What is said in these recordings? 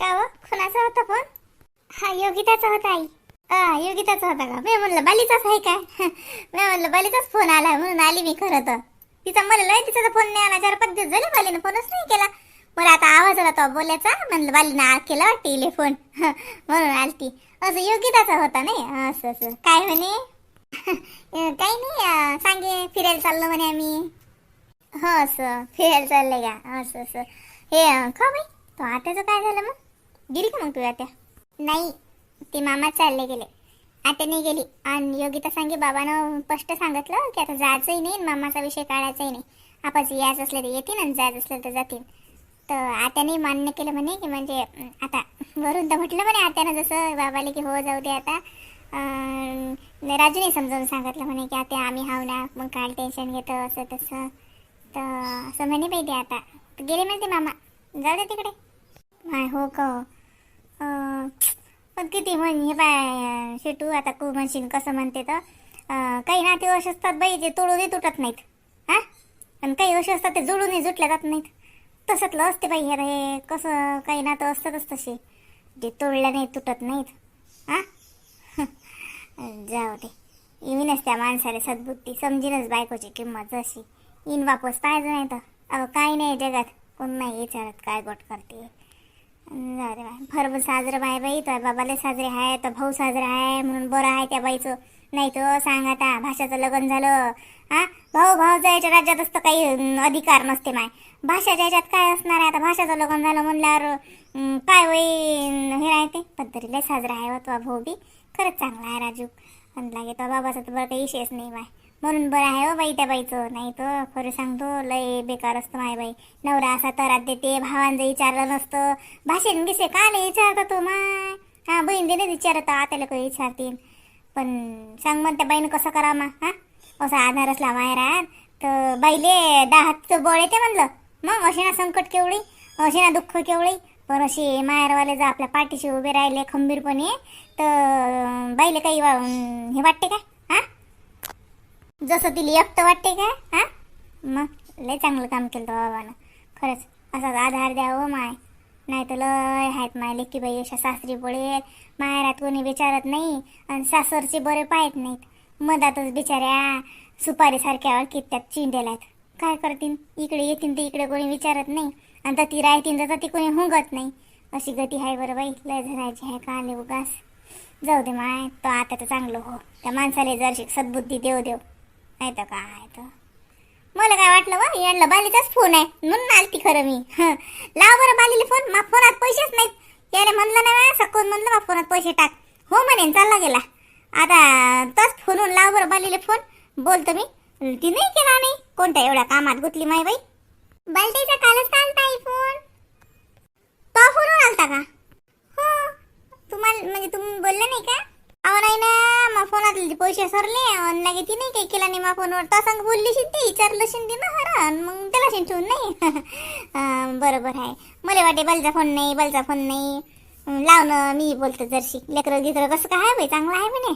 का हो कोणाचा होता फोन? हा योगिताचा होता आई. हा योगिताचा होता का? मी म्हणलं बालीचाच आहे काय? मी म्हणलं बालीचाच फोन आला म्हणून आली मी खरं तर. तिचा मला लय तिचा फोन नाही आला चार पाच दिवस झाले बालीनं फोनच नाही केला. मला आता आवाज आला तो बोलायचा म्हणलं बालीनं आ केला वाटते इले फोन. म्हणून आलती. असं योगिताचा होता नाही? असं असं. काय म्हणे? काही नाही सांगे फिरायला चाललो म्हणे आम्ही. हो असं. फिरायला चाललंय का? असं असं. हे अं, का बाई. तो आत्याचं काय झालं मग? गेली का मग तुझ्या त्या नाही ते मामा चालले गेले. आता नाही गेली. आणि योगिता सांगे बाबानं स्पष्ट सांगितलं की आता जायचंही नाही आणि मामाचा विषय काढायचाही नाही. आपण यायचं असलं तर येतील आणि जायचं असलं तर जातील. तर आत्याने मान्य केलं म्हणे की म्हणजे आता वरून तर म्हटलं म्हणे आत्यानं जसं बाबाले की हो जाऊ दे आता. राजूने समजावून सांगितलं म्हणे की आता आम्ही हाव ना मग काय टेन्शन घेतं असं तसं. तर असं म्हणे पाहिजे आता. गेले म्हणते मामा. जाऊ दे तिकडे. हो का हो. पण किती म्हण हे बाय शेटू आता कू म्हणशील कसं म्हणते तर काही नाते असे असतात बाई जे तोडूनही तुटत नाहीत. हा? आणि काही असे असतात ते जोडूनही जुटल्या जात नाहीत. तसंतलं असते बाई हे हे कसं काही नातं असतातच तसे. जे तोडल्या नाही तुटत नाहीत. हा? जाऊ दे. येईनच त्या माणसाला सद्बुद्धी समजीनच बायकोची किंमत जशी. इन वापस पाहिजे नाही तर. अगं काही नाही जगात. कोण नाही विचारत काय गोट करते. जाऊ दे बाय फरब साजरं बाय बाई तर बाबाला साजरे आहे तर भाऊ साजरा आहे म्हणून बरं आहे त्या बाईचं. नाही तो सांग आता भाषाचं लग्न झालं. हा? भाऊ भाऊ जायच्या राज्यात असतं काही अधिकार नसते माय. भाषाच्या याच्यात काय असणार आहे? आता भाषाचं लग्न झालं म्हणल्यावर काय होई हे राहते पण तरी साजरा आहे हो तो भाऊ बी. खरंच चांगला आहे राजू. पण लागे तो बाबाचा तर बरं काही विषयच नाही बाय म्हणून बरं आहे हो बाई त्या बाईचं. नाही तर खरं सांगतो लय बेकार असतं माय बाई. नवरा असा तरात देते भावांचं विचारलं नसतं. भाषेन गिसे का नाही विचारता तो माय? हा बहीण दिले विचारत आताला काही विचारतील पण सांग मग त्या बाईनं कसं करा मा हा? असा आधार असला माहेरात तर बाईले दहा हातचं बळ येते म्हणलं. मग असे ना संकट केवढी असे ना दुःख केवढी. पण अशी माहेरवाले जर आपल्या पाठीशी उभे राहिले खंबीरपणे. तर बाईले काही वा- हे वाटते काय? जसं तिला एकटं वाटते का? हा? मग लय चांगलं काम केलं तो बाबानं. खरंच असाच आधार द्यावं माय. नाही तर लय आहेत माय लेकी बाई अशा सासरी पडेल माहेरात कोणी विचारत नाही आणि सासरचे बरे पाहत नाहीत. मधातच बिचाऱ्या सुपारीसारख्या ओळखीत त्यात चिंडेल्या आहेत. काय करतीन? इकडे येतील ते इकडे कोणी विचारत नाही. आणि तर ती राहतील तर ती कोणी हुंगत नाही. अशी गती आहे बरं बाई. लय धरायची आहे का आले उगास जाऊ दे माय तो आता तर चांगलं हो. त्या माणसाला जरशी सद्बुद्धी देव देव नाही तर काय तर? मला काय वाटलं वा यांना बालीचाच फोन आहे. म्हणून आलती खरं मी. लाव बरं बालीला फोन मा फोनात पैसेच नाहीत. याने म्हणलं ना सकून म्हणलं मा फोनात पैसे टाक. हो म्हणे चालला गेला. आता तस फोनून लाव बरं बालीला फोन बोलतो मी. ती नाही केला नाही. कोणत्या एवढ्या कामात गुतली माय बाई? बालटीचा कालच आलता फोन तो फोनवर आलता का? हो. तुम्हाला म्हणजे तुम्ही बोलले नाही का? अहो नाही ना मग फोनातले पैसे सरले. आणि लागे ती नाही काही केला नाही मग फोनवर. तो बोलली बोलली ते विचारलं शिंदी ना हरण मग त्याला शिन ठेवून नाही. अं, बरोबर आहे. मला वाटे बलचा फोन नाही बलचा फोन नाही. अं, लाव ना मी बोलतो जरशी. लेकरं गिकरं कसं काय आहे बाई चांगलं आहे म्हणे.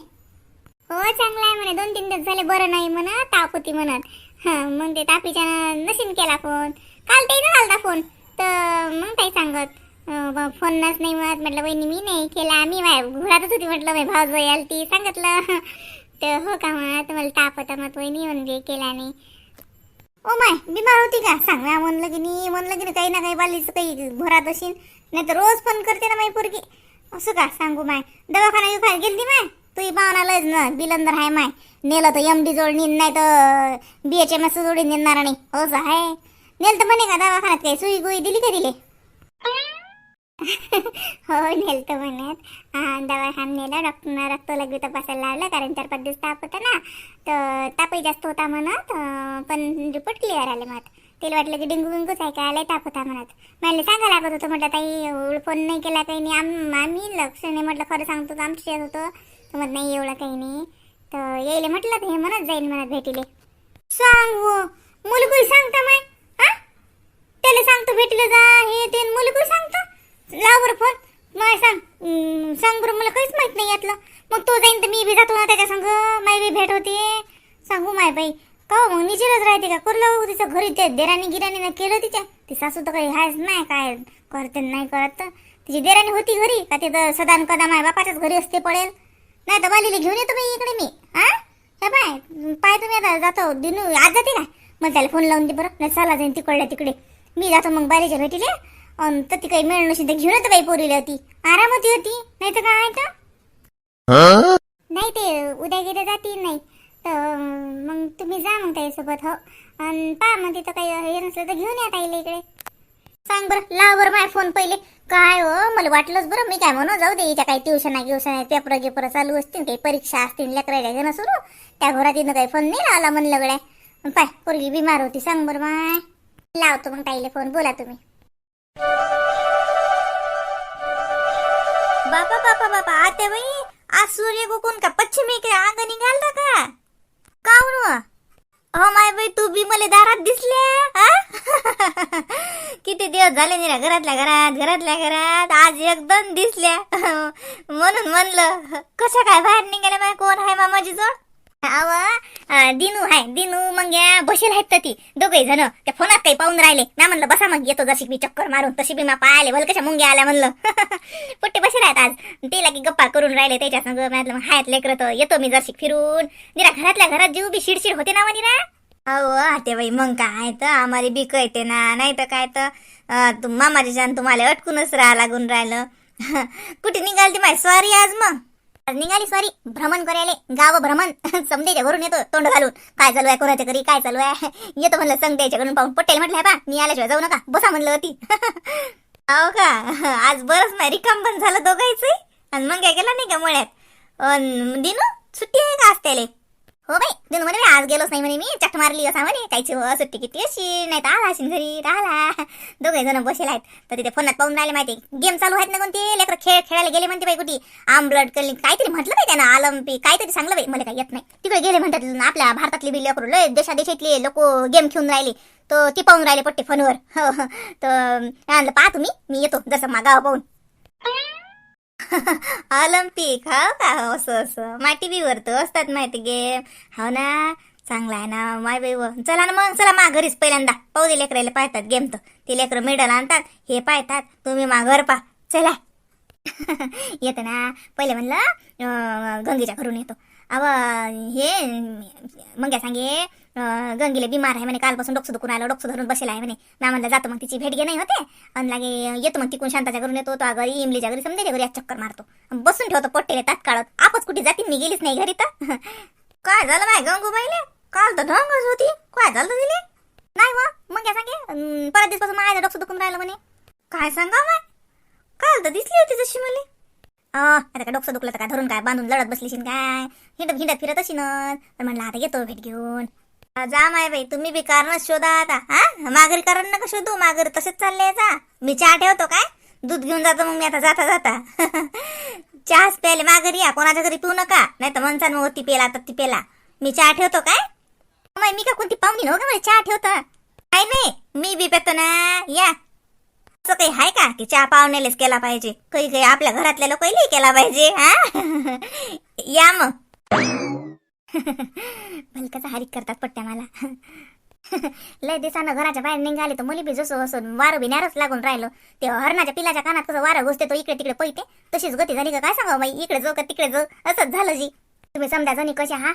हो चांगलं आहे म्हणे. दोन तीन दिवस झाले बरं नाही म्हणा ताप होती म्हणत हं, मग ते तापीच्या नशीन केला फोन. काल ते झाला फोन. तर मग काही सांगत अं, ब- नाही म्हणत. म्हटलं बहिणी मी नाही केला. आम्ही माय होती. म्हटलं माझी भाऊ याल ती सांगितलं. तर हो का म्हणत मला ताप होता. मग वहिनी म्हणजे केला नाही. ओ माय बिमार होती का? सांग ना म्हणलं की नाही म्हणलं की नाही काही ना काही बालीचं काही घुरात असेल नाही तर रोज फोन करते ना माई पोरगी. असं का? सांगू माय. दवाखाना विखाना गेली माय? तुही पाहुणा लयच ना बिलंदर आहे माय. नेलं तर एम डी जोड नेन नाही तर बी एच एम एस जोडी नेणार नाही. असं आहे नेल तर म्हणे का दवाखान्यात काही सुई गुई दिली का दिली हो नेलतो म्हणत. दवाखान दवाखान्यात नेलं डॉक्टरनं रक्त लगवी तपासायला लावलं कारण चार पाच दिवस ताप होता ना तर तापही जास्त होता म्हणत पण रिपोर्ट क्लिअर आले मत तिला वाटलं की डेंगू बिंगूच आहे का आलाय ताप होता म्हणत. मला सांगा लागत होतं म्हटलं ताई फोन नाही केला काही नाही आम आम्ही लक्ष नाही म्हटलं खरं सांगतो तर आमचं शेत होतं. नाही एवढं काही नाही. तर येईल म्हटलं तर हे म्हणत जाईल म्हणत भेटीले. सांग? हो मुलगुल सांगता माय त्याला सांगतो भेटलं जा हे ते मुलगुल सांगतो. लाव बरं फोन. माय सांग सांग बरं मला काहीच माहीत नाही यातलं. मग तो जाईन तर मी बी जातो ना त्याच्या संग. माय बी भेट होते. सांगू माय बाई. का हो, मग निचेरच राहते का? करलं हो तिचं घरी त्या देरानी गिराणीनं केलं तिच्या. ती सासू तर काही हायच नाही काय करते नाही करत. तिची देराणी होती घरी का ते तर सदान कदा माय बापाच्याच घरी असते पडेल. नाही तर बालीला घेऊन येतो बाई इकडे मी. हा? हे पाय पाय तुम्ही आता जातो. दिनू आज जाते काय? मग त्याला फोन लावून दे बरं. नाही चला जाईन तिकडल्या तिकडे. मी जातो मग बालीच्या भेटीले. अन तर ती काही मिळणं नसेल तर घेऊन येतो बाई पोरीला ती. आराम होती होती नाही तर काय तर? नाही ते उद्या गेले जातील नाही. तर मग तुम्ही जा मग त्याच्यासोबत हो. आणि पहा मग तिथं काही हे नसलं तर घेऊन या ताईला इकडे. सांग बरं लाव बरं माझा फोन पहिले. काय हो मला वाटलंच बरं मी काय म्हणू जाऊ दे हिच्या काही ट्युशन आहे ट्युशन आहे पेपर गिपर चालू असतील काही परीक्षा असतील लेकरायला घेणं सुरू. त्या घरात तिनं काही फोन नाही लावला म्हणलं गड्या. पाय पोरगी बिमार होती सांग बरं माय. लावतो मग ताईला फोन बोला तुम्ही. बापा बापा बापा आते बाई आज सूर्य गुकून का पश्चिमेकडे अंग निघालता का? काऊन हो अहो माय बाई तू बी मला दारात दिसल्या किती दिवस झाले निरा घरातल्या घरात घरातल्या घरात आज एकदम दिसल्या. म्हणून म्हणलं कशा काय बाहेर निघाल्या माय कोण आहे मामाजी जोड अव दिनू हाय दिनू मग या बसेल आहेत तर ती. दोघे जण. त्या फोनात काही पाहून राहिले. ना म्हणलं बसा मग येतो जशी मी चक्कर मारून तशी बी मा पाहिले भल कशा मुंग्या आल्या म्हणलं. पुट्टे बसे राहत आज. ते लागी गप्पा करून राहिले त्याच्या संग. म्हटलं मग हायत लेकर तर. येतो मी जशी फिरून. निरा घरातल्या घरात जीव बी शिडशिड होते ना निरा अहो आते बाई मग काय तर. आम्हाला बी कळते ना. नाही तर काय तर. अं, तुम तुम्हाला अटकूनच राहा लागून राहिलं. कुठे निघाल ती माय? सॉरी आज मग. आज निघाली सॉरी भ्रमण करायला. गाव भ्रमण. समदेच्या घरून येतो तोंड घालून. काय चालू आहे कोणाच्या घरी? काय चालू आहे? येतो म्हणलं संगत्याच्या घरून पाहून. पटेल म्हटलं बा मी आल्याशिवाय जाऊ नका. बसा म्हणलं होती अहो का? आज बरंच नाही रिकाम पण झालं दोघायचं आणि मग काय केलं नाही का मळ्यात? अन दिनू सुट्टी आहे का आज त्याले? हो बाई दिन म्हणे आज गेलोच नाही म्हणे मी. चट मारली असा म्हणे. कायची हो सुट्टी किती अशी. नाही तर आला असेल घरी. राहिला. दोघे जण बसेल आहेत. तर तिथे फोनात पाहून राहिले माहिती. गेम चालू आहेत ना कोणते? लेकर खेळ खेळायला गेले म्हणते बाई कुठे? आंबलट कली काहीतरी म्हटलं बाई त्यानं. ऑलिम्पिक काहीतरी सांगलं बाई. मला काही येत नाही. तिकडे गेले म्हणतात आपल्या भारतातली बी लेकरू लय देशा देशातले लोक गेम खेळून राहिले. तर ते पाहून राहिले पट्टे फोनवर. हो, हो. तर आणलं पहा तुम्ही. मी येतो. जसं मागावं पाहून. ऑलिम्पिक हो का? हो असं असं. माय बी तर असतात माहिती गेम हो ना? चांगला आहे ना. माय बाई चला ना मग चला मा घरीच पहिल्यांदा. पाहू दे लेकरायला पाहतात गेम तर. ते लेकरं मेडल आणतात हे पाहतात. तुम्ही मा घर पा. चला. येतं ना. पहिले म्हणलं गंगेच्या घरून येतो. अव हे मग सांगे गंगीला बिमार आहे म्हणे कालपासून डोकं दुखून आलं डोकं धरून बसेल आहे म्हणे. ना म्हणलं जातो मग तिची भेट घे नाही होते? आणि लागे येतो मग तिकून शांताच्या घरून येतो तो घरी इमलीच्या घरी समजायच्या घरी आज चक्कर मारतो. बसून ठेवतो पोट्टेले तात्काळत. आपच कुठे जातील मी गेलीच नाही घरी तर. काय झालं माय गंगूबाईले? काल तर ढंगच होती. काय झालं तिले? नाही व मग काय सांगे परत दिसपासून माझ्या डोकं दुखून राहिलं म्हणे. काय सांगा माय काल तर दिसली होती जशी मला. अं, आता काय डोकं दुखलं तर काय धरून काय बांधून लढत बसलीशीन काय? हिंडत हिंडत फिरत अशी ना तर म्हणलं आता येतो भेट घेऊन. जा माय बाई तुम्ही बी कारणच शोधा आता हा? माघारी कारण नका शोधू माघारी तसेच चालले जा. मी चहा ठेवतो काय? दूध घेऊन जातो मग मी आता जाता जाता. चहाच प्यायले माघारी या कोणाच्या घरी पिऊ नका. नाही तर मनसान मग ती पेला तर ती पेला मी चहा ठेवतो काय? मग मी का कोणती पाहुणी नव्हतं मला चहा ठेवता. काय नाही मी बी पेतो ना. या. असं काही आहे का की चहा पाहुण्यालाच केला पाहिजे? काही काही आपल्या घरातल्या लोकांनी केला पाहिजे हा? या मग. भलकाचा हारीक करतात पट्ट्या मला. लय दिसानं घराच्या बाहेर निघाले तर मुली बी जसं असं वारं बी नारच लागून राहिलो. ते हरणाच्या पिलाच्या कानात कसं वारं घुसते तो इकडे तिकडे पैते तशीच गती झाली का काय सांगा बाई? इकडे जाऊ का तिकडे जाऊ असंच झालं जी. तुम्ही समजा जणी कशा हा?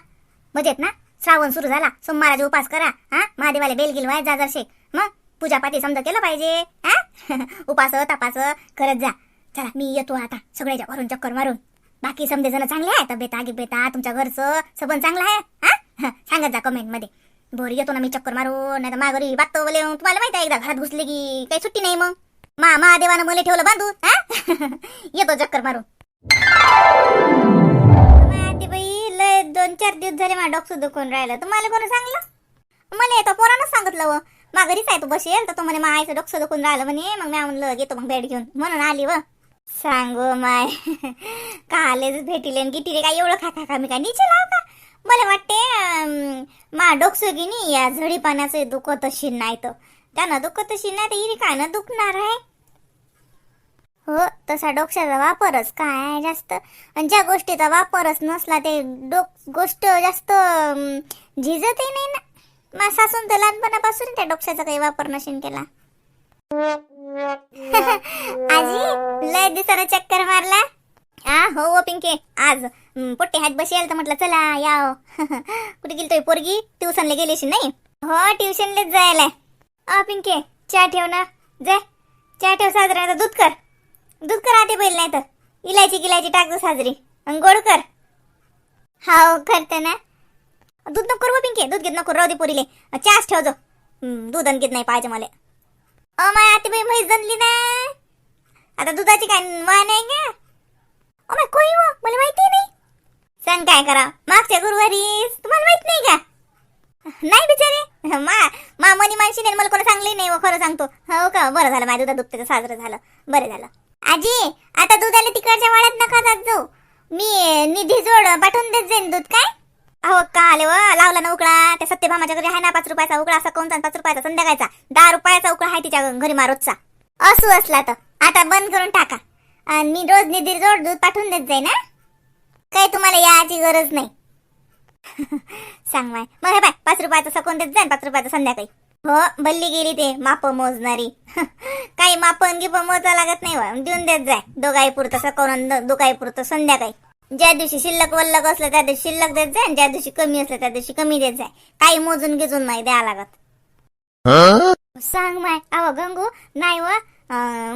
मजेत ना? श्रावण सुरू झाला. सोमवाराचे उपास करा हा? महादेवाला बेलगिल वाय जा जरशे. मग? पूजापाती समजा केलं पाहिजे हा? उपास तपास करत जा. चला मी येतो आता. सगळ्याच्या घरून चक्कर मारून. बाकी समजे जण चांगले आहे तब्येत आगी बेता तुमच्या घरचं सबन चांगलं आहे? हा? सांगत जा कमेंटमध्ये. बरं येतो ना मी चक्कर मारू नाही तर माघारी बागतो बोले तुम्हाला माहिती आहे एकदा घरात घुसले की काही सुट्टी नाही मग. मा महादेवानं मला ठेवलं बांधू हा? येतो चक्कर मारू बाई लय दोन चार दिवस झाले माझं डोकं दुखून राहिलं? तुम्हाला कोणी सांगलं? मला येतो पोरानं सांगितलं व. माघरीच आहे तू बसेल तर तो म्हणे मायचं डोकं दुखून राहिलं? म्हणे. मग मी म्हणलं येतो मग बेड घेऊन. म्हणून आली व. सांगो माय. कालेच भेटीले आणि किती रे काय एवढं खा खा खा मी काय नीचे लाव का? मला वाटते मा डोकसो की नाही या झडी पाण्याचं दुखत अशी नाही तर. त्यानं दुखत अशी नाही तर हिरी काय ना दुखणार आहे. हो तसा डोक्याचा वापरच काय जास्त. आणि ज्या गोष्टीचा वापरच नसला ते डोक गोष्ट जास्त झिजतही नाही ना. मा सासून तर लहानपणापासून त्या डोक्याचा काही वापर नशीन केला. आजी लय दिसानं चक्कर मारला. आ हो ओ पिंके आज पोट्टे हात बसेल तर म्हटलं चला याव. कुठे गेली पोरगी? ट्युशनला गेलीशी नाही? हो ट्युशनलाच जायला. अ पिंके चहा ठेव ना. जा. चहा ठेव साजरा तर दूध कर. दूध कर आधी बैल नाही तर इलायची गिलायची टाक साजरी. गोड कर. हाव करते ना. दूध नको करू पिंके. दूध घेत नको राहू दे पोरीले. चहाच ठेव जो. आणि घेत नाही पाहिजे मला. अ माय आते बाई म्हैस जणली ना. आता दुधाची काय वाण आहे का? ओ माय कोई मला माहिती नाही. सांग काय करा? मागच्या गुरुवारी तुम्हाला माहीत नाही का? नाही बिचारे. मा मा मनी मानशी नाही मला कोणी सांगली नाही हो, खरं सांगतो. हो का? बरं झालं माझ्या दुधा दुखते साजरं झालं. बरं झालं. आजी आता दुधाला तिकडच्या वाड्यात नका जात जाऊ. मी निधी जोड पाठवून देत जाईन दूध काय? अहो का आले व लावला ना उकळा. त्या सत्यभामाच्या घरी आहे ना पाच रुपयाचा उकळा असा कोणता पाच रुपयाचा संध्याकाळचा. दहा रुपयाचा उकळा आहे तिच्या घरी मारोजचा असू असला तर. आता बंद करून टाका. आणि मी रोज निधी जोड दूध पाठवून देत जाईन ना काही तुम्हाला याची गरज नाही. सांग माय मग हे बाय पाच रुपयाचं सकून देत जाईन पाच रुपयाचं संध्याकाळी. हो भल्ली गेली ते माप मोजणारी. काही मापन गिप मोजा लागत नाही देऊन देत जाय दोघाई पुरतं सकवून दोघाई पुरतं संध्याकाळी. ज्या दिवशी शिल्लक वल्लक असलं त्या दिवशी शिल्लक देत जाय आणि ज्या दिवशी कमी असलं त्या दिवशी कमी देत जाय. काही मोजून गिजून नाही द्या लागत. सांग माय. अव गंगू नाही व.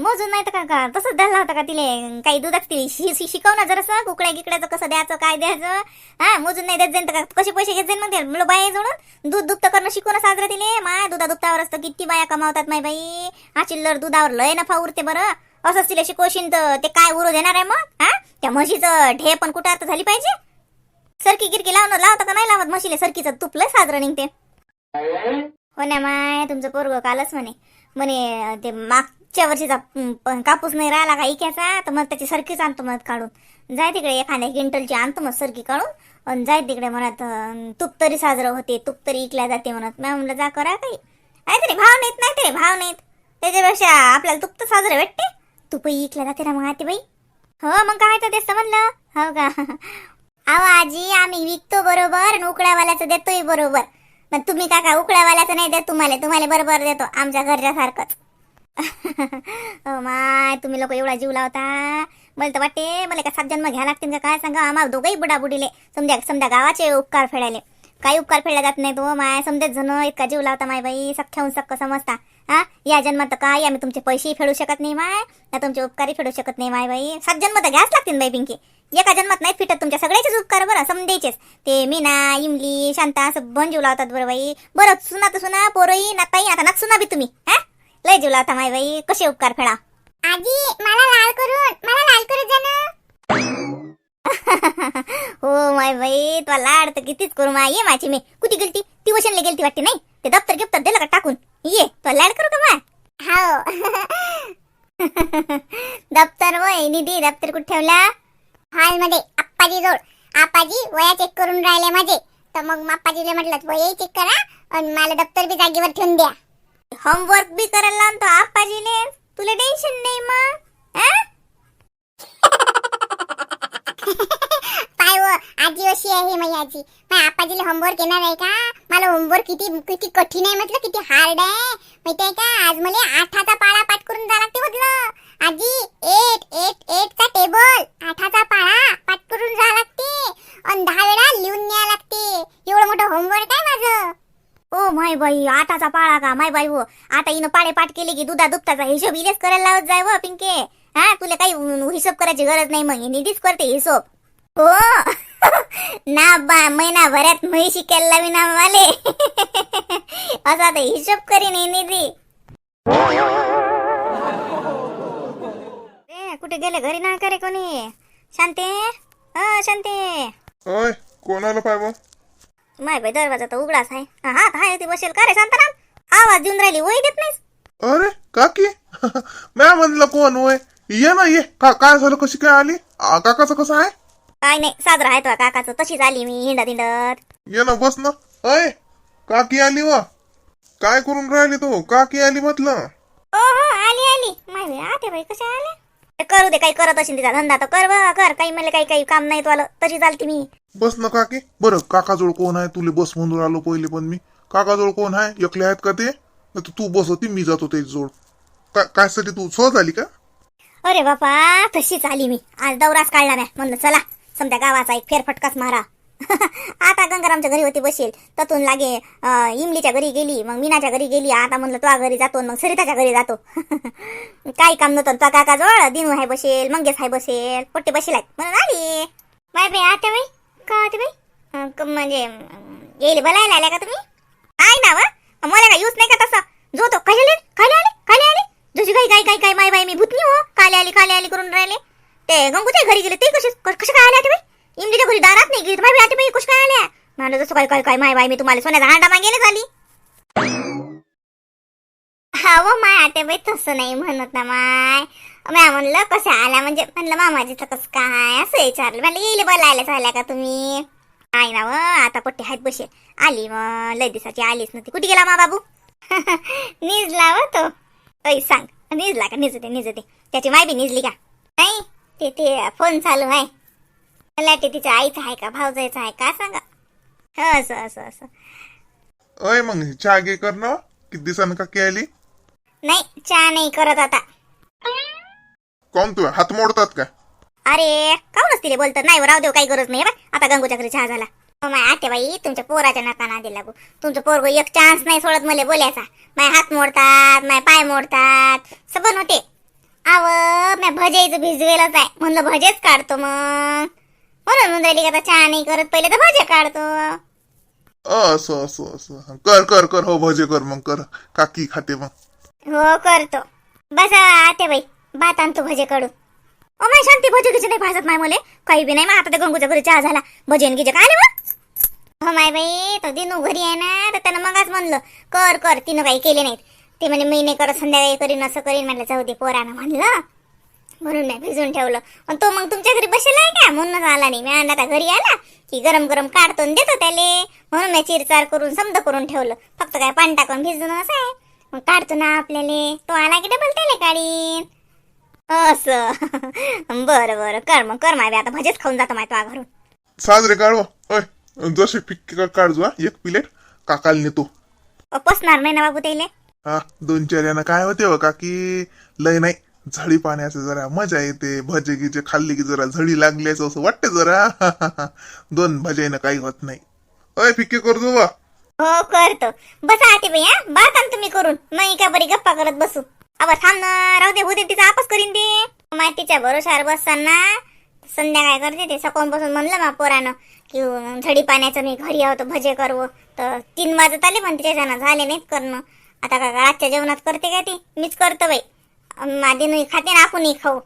मोजून नाही तर का तसंच द्यायला होता का तिले? काही दुधात तिले शि- शि- शिकव ना जरासं. कुकड्या गिकड्याचं कसं द्यायचं काय द्यायचं? हा मोजून नाही देत जाईन तर का? कसे पैसे घेत जाईन मग ते? म्हणलं बाया जोडून. दूध दुभतं करणं शिकवणं साजरं तिले. माय दुधा दुभतावर असतं. किती बाया कमावतात माय बाई. हा चिल्लर दुधावर लय नफा उरते बरं. असंच तिला शिकवशीन तर ते काय उरू देणार आहे मग? हा? त्या म्हशीचं ढे पण कुठं अर्थ झाली पाहिजे? सरकी गिरकी लावणं लावतं का नाही लावत म्हशीले? सरकीचं तुपलं साजरं निघते. हो ना माय तुमचं पोरग कालच म्हणे. म्हणे ते मागच्या वर्षीचा कापूस नाही राहिला का इक्याचा? तर मग त्याची सरकीच आणतो मग काढून. जाय तिकडे एखाद्या क्विंटलची आणतो मग सरकी काढून आणि जाय तिकडे म्हणत तूप तरी साजरं होते तूप तरी इकल्या जाते म्हणत. मॅम म्हणलं जा करा काही आहे तरी भाव नाहीत नाही तरी भाव नाहीत त्याच्यापेक्षा आपल्याला तूप तर साजरं भेटते. तूपही इकल्या जाते ना मग आते बाई. हो मग काय तर ते समजलं? हो का? अहो आजी आम्ही विकतो बरोबर आणि उकड्यावाल्याचं देतोय बरोबर. पण तुम्ही काका उकड्यावाल्याचं नाही देत तुम्हाला. तुम्हाला बरोबर देतो आमच्या घरच्या हो माय तुम्ही लोक एवढा जीव लावता. मला तर वाटते मला का सात जन्म घ्या लागतील का काय सांगा. आम्हाला दोघंही बुडा बुडीले समजा समजा गावाचे उपकार फेडायले. काही उपकार फेडला जात नाही तो. माय समजेच जण इतका जीव लावता माय बाई. सख्याहून सक्क समजता. हा? या जन्मात तर काय आम्ही तुमचे पैसेही फेडू शकत नाही माय. ना तुमचे उपकारही फेडू शकत नाही माय बाई. सात जन्म तर घ्याच लागतील बाई पिंकी. एका जन्मात नाही फिटत तुमच्या सगळ्याचेच उपकार बरं समजायचेच ते मीना इमली शांता असं बन जीव लावतात बरं बाई. बरं सुना तर सुना पोरई ना ताई आता नाच सुना बी तुम्ही. हा? लय जीव लावता माय बाई. कसे उपकार फेडा आजी मला लाल करून मला लाल करून हो माय बाई तुला लाड तर कितीच करू माय ये माझी मी. कुठे गेलती? ती वशनला गेलती वाटते नाही? ते दप्तर गिफ्तर दिलं का टाकून? ये तुला लाड करू का माय हो. दप्तर वय निधी दप्तर कुठे ठेवला? हॉलमध्ये आप्पाजी जोड. आप्पाजी वया चेक करून राहिले माझे. तर मग आप्पाजीला म्हटलं वया चेक करा आणि मला दप्तर बी जागेवर ठेवून द्या. होमवर्क बी करायला लावतो आप्पाजीने तुला टेन्शन नाही मग आजी अशी आहे माझी आजी माझ्या आपाजीला होमवर्क येणार आहे का? मला होमवर्क किती किती कठीण आहे म्हटलं किती हार्ड आहे. माहिती आहे का? आज मला आठाचा पाळा पाठ करून जा लागते म्हटलं. आजी एट एट एट चा टेबल आठाचा पाळा पाठ करून जा लागते. आणि दहा वेळा लिहून न्याय लागते. एवढं मोठं होमवर्क आहे माझं. ओ माय बाई आताचा पाळा का? माय बाई हो. आता हिनं पाळे पाठ केले की दुधा दुपताचा हिशोब इलेच करायला लावत जाय व पिंके. हा तुला काही हिशोब करायची गरज नाही मग निधीच करते हिशोब. हो ना बा महिनाभरात म्हैशी केला लावी ना माले असा ते हिशोब करीन निधी. ए, कुठे गेले? घरी नाही करे कोणी? शांते? अ शांते. कोणाला पाय मग? माय बाई दरवाजा तर उघडाच आहे. हा हाय ती बसेल का रे शांताराम? आवाज देऊन राहिली वय देत नाहीस. अरे काकी मॅ म्हणलं कोण होय ये ना ये. का काय झालं? कशी काय आली? आ, काकाचं कसं आहे? काय नाही साजरा आहे तो काकाचं. तशीच आली मी हिंडत हिंडत. ये ना बस ना. अय काकी आली व. काय करून राहिली तू? काकी आली म्हटलं. आली आली. बाई आते बाई कशा आल्या? ते करू दे काही करत असेल तिचा धंदा तर कर बा कर काही मला काही काही काम नाही तुला. तशी चालते मी. बस ना काकी. बरं काकाजवळ कोण आहे? तुले बस म्हणून आलो पहिले पण मी. काकाजवळ कोण आहे? एकले आहेत का ते? नाही तर तू बस होती मी जातो ते जोड का काय साठी तू सहज आली का? अरे बापा तशीच आली मी. आज दौराच काढला म्या. म्हणलं चला. समजा गावाचा एक फेरफटकाच मारा. आता गंगारामच्या घरी होती बसेल ततून लागे इमलीच्या घरी गेली मग मीनाच्या घरी गेली. आता म्हणलं तुझ्या घरी जातो मग सरिताच्या घरी जातो. काही काम नव्हतं तुझा काका जवळ दिनू आहे बसेल मंगेश आहे बसेल पोट्टे बसेल आहेत. म्हणून आली. बाय बाई आता बाई. का होते बाई? म्हणजे येईल बोलायला आल्या का तुम्ही? नाही ना वा. मला काय यूज नाही का तसं? जो तो खाली आले खाली आले खाली आले. जशी काही काही काही काही माय बाई मी भूतनी हो. काले आली काले आली करून राहिले. ते गंगूच्या घरी गेले ते कसे कसे काय आले आते बाई इमलीच्या घरी दारात नाही गेली माय आते बाई काय आल्या? म्हणलं जसं काय काय काय माय बाई मी तुम्हाला सोन्याचा हांडा मागेले झाली हो माय आते बाई तसं नाही म्हणत ना माय. म्या म्हणलं कसं आल्या? म्हणजे म्हणलं मामाजीचं कसं काय? असं विचारलं. म्हणलं येईल बोलायला झाल्या का तुम्ही? काय ना व आता पट्टी आहेत बसेल आली मग लय दिवसाची आलीच नव्हती. कुठे गेला मा बाबू? निजला व तो. ऐ सांग निजला का? निजते निजते त्याची माय बी निजली का? नाही. ते ते फोन चालू आहे. मला ते तिच्या आईचं आहे का भाऊजाईचं आहे का सांगा. हं, असं असं असं. अय मग चहा घे कर ना. किती दिवसानं का आली? नाही चहा नाही करत आता. कोण तू? हात मोडतात का? अरे काऊनच तिले बोलतात? नाही राव देव काही गरज नाही बा आता गंगूच्या घरी चहा झाला. हो माय आते बाई तुमच्या पोराच्या नका नादी लागू. तुमचं पोरग एक चान्स नाही सोडत मला बोलायचा. माय हात मोडतात माय पाय मोडतात. सबन होते. आव म्या भजेचं भिजवेलच आहे. म्हणलं भजेच काढतो मग. म्हणून म्हणून राहिली का आता चहा नाही करत पहिले तर भजे काढतो. असं असं असं. कर कर कर. हो भजे कर मग कर. काकी खाते मग. हो करतो. बस आते बाई. भात आणतो भजे काढू ओ माय शांती भजे गिजे नाही पाहिजेत माय मुले. काही बी नाही मग आता गंगूच्या घरी चहा झाला. भजन गिजे. काय मग? हो माय बाई तो दिनू घरी आहे ना तर त्यानं मगच म्हणलं कर कर. तिनं काही केले नाहीत. ते म्हणजे मी नाही करत संध्याकाळी करीन असं करीन. म्हणलं जाऊ दे पोरानं म्हणलं. म्हणून नाही भिजून ठेवलं. आणि तो मग तुमच्या घरी बसेल आहे का? म्हणूनच आला नाही. मी आणला आता घरी आला की गरम गरम काढतो देतो त्याले. म्हणून मी चिरचार करून समद करून ठेवलं. फक्त काय पाणी टाकून भिजून असं आहे. मग काढतो ना आपल्याला. तो आला की डबल त्याला काढीन. असं. बरं बरं. कर मग कर माय बी आता. भजेच खाऊन जातो माय तुझ्या घरून. साजरे काढवा अय जसे काढजो हा. एक प्लेट काकाला नेतो. पसणार नाही ना बाबू त्याले. हा दोन चार यानं काय होते हो काकी लय नाही झडी पाण्याचं जरा मजा येते भजे गिजे खाल्ली की जरा झडी लागली असं असं वाटते जरा. दोन भजेनं काही होत नाही. अय फिक्के करतो वा हो करतो. बसा आते भैया हा. बात तुम्ही करून. मग का बरी गप्पा करत बसू. अब थांब ना. राहू दे होते तिचा आपस करीन दे माहितीच्या भरोशावर बसताना संध्याकाळ करते ते. सकाळून बसून म्हणलं मा पोरानं की झडी पाण्याचं मी घरी आहोत भजे करवो. तर तीन वाजत आले पण त्याच्यानं झाले नाहीत करणं. आता का आजच्या जेवणात करते का ती? मीच करतो बाई. माझी नाही खाते ना आपणही खाऊ.